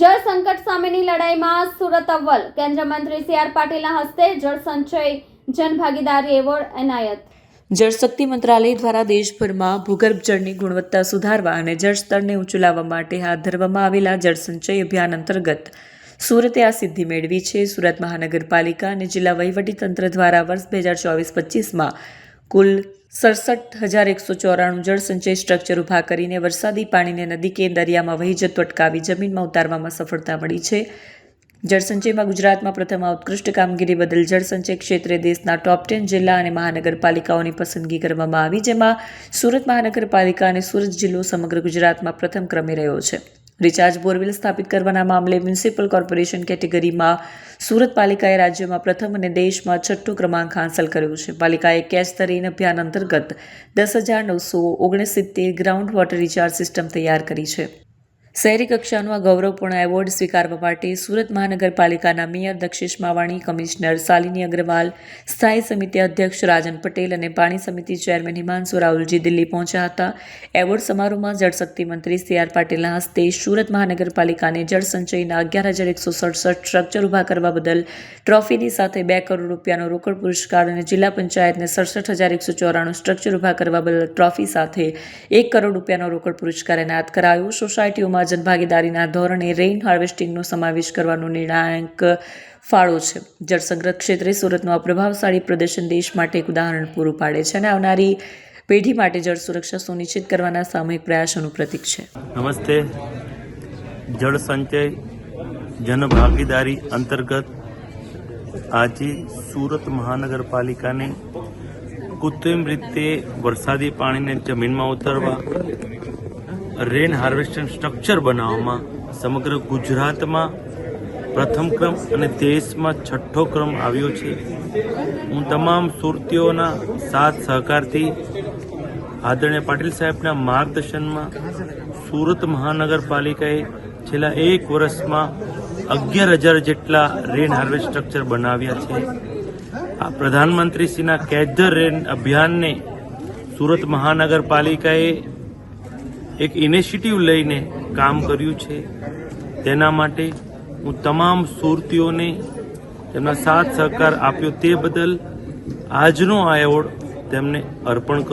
જળ સંકટ સામેની લડાઈમાં સુરત અવ્વલ. કેન્દ્રીય મંત્રી સી આર પાટીલના હસ્તે જળ સંચય, જનભાગીદારી એવોર્ડ એનાયત. જળશક્તિ મંત્રાલય દ્વારા દેશભરમાં ભૂગર્ભ જળની ગુણવત્તા સુધારવા અને જળ સ્તરને ઊંચું લાવવા માટે હાથ ધરવામાં આવેલા જળ સંચય અભિયાન અંતર્ગત સુરતે આ સિદ્ધિ મેળવી છે. સુરત મહાનગરપાલિકા અને જિલ્લા વહીવટીતંત્ર દ્વારા વર્ષ બે હજાર ચોવીસ પચીસમાં કુલ સડસઠ હજાર એકસો ચોરાણું જળસંચય સ્ટ્રક્ચર ઊભા કરીને વરસાદી પાણીને નદી કે દરિયામાં વહી જતું અટકાવી જમીનમાં ઉતારવામાં સફળતા મળી છે. જળસંચયમાં ગુજરાતમાં પ્રથમ ઉત્કૃષ્ટ કામગીરી બદલ જળસંચય ક્ષેત્રે દેશના ટોપ ટેન જિલ્લા અને મહાનગરપાલિકાઓની પસંદગી કરવામાં આવી, જેમાં સુરત મહાનગરપાલિકા અને સુરત જિલ્લો સમગ્ર ગુજરાતમાં પ્રથમ ક્રમે રહ્યો છે. રિચાર્જ બોરવેલ સ્થાપિત કરવાના મામલે મ્યુનિસિપલ કોર્પોરેશન કેટેગરીમાં સુરત પાલિકાએ રાજ્યમાં પ્રથમ અને દેશમાં છઠ્ઠો ક્રમાંક હાંસલ કર્યો છે. પાલિકાએ કેચ ધ રેન અભિયાન અંતર્ગત દસ હજાર નવસો ઓગણસિત્તેર ગ્રાઉન્ડ વોટર રિચાર્જ સિસ્ટમ તૈયાર કરી છે. શહેરી કક્ષાનો આ ગૌરવપૂર્ણ એવોર્ડ સ્વીકારવા માટે સુરત મહાનગરપાલિકાના મેયર દક્ષેશ માવાણી, કમિશનર શાલિની અગ્રવાલ, સ્થાયી સમિતિ અધ્યક્ષ રાજન પટેલ અને પાણી સમિતિ ચેરમેન હિમાંશુ રાહુલજી દિલ્હી પહોંચ્યા હતા. એવોર્ડ સમારોહમાં જળશક્તિ મંત્રી સી આર પાટીલના હસ્તે સુરત મહાનગરપાલિકાને જળ સંચયના અગિયાર હજાર એકસો સડસઠ સ્ટ્રક્ચર ઊભા કરવા બદલ ટ્રોફીની સાથે બે કરોડ રૂપિયાનો રોકડ પુરસ્કાર અને જિલ્લા પંચાયતને સડસઠ હજાર એકસો ચોરાણું સ્ટ્રક્ચર ઊભા કરવા બદલ ટ્રોફી સાથે એક કરોડ રૂપિયાનો રોકડ પુરસ્કાર એનાયત કરાયો. સોસાયટીઓમાં જનભાગીદારીના ધોરણે રેઇન હાર્વેસ્ટિંગનો સમાવેશ કરવાનો નિર્ણાયક ફાળો છે. જળસંગ્રહ ક્ષેત્રે સુરતનું આ પ્રભાવશાળી પ્રદર્શન દેશ માટે એક ઉદાહરણ પૂરું પાડે છે અને આવનારી પેઢી માટે જળ સુરક્ષા સુનિશ્ચિત કરવાના સામૂહિક પ્રયાસોનું પ્રતીક છે. નમસ્તે. જળ સંચય જનભાગીદારી અંતર્ગત આજે સુરત મહાનગરપાલિકાને કૃત્રિમ રીતે વરસાદી પાણીને જમીનમાં ઉતરવા રેન હાર્વેસ્ટિંગ સ્ટ્રક્ચર બનાવવામાં સમગ્ર ગુજરાતમાં પ્રથમ ક્રમ અને દેશમાં છઠ્ઠો ક્રમ આવ્યો છે. હું તમામ સુરતીઓના સાથ સહકારથી આદરણીય પાટીલ સાહેબના માર્ગદર્શનમાં સુરત મહાનગરપાલિકાએ છેલ્લા એક વર્ષમાં અગિયાર હજાર જેટલા રેન હાર્વેસ્ટ સ્ટ્રક્ચર બનાવ્યા છે. આ પ્રધાનમંત્રીશ્રીના કેચ ધ રેન અભિયાનને સુરત મહાનગરપાલિકાએ એક ઇનિશિયેટિવ લઈને કામ કર્યું છે. તેના માટે હું તમામ સુરતીઓને તેમના સાથ સહકાર આપ્યો તે બદલ આજનો આ એવોર્ડ તેમને અર્પણ કરું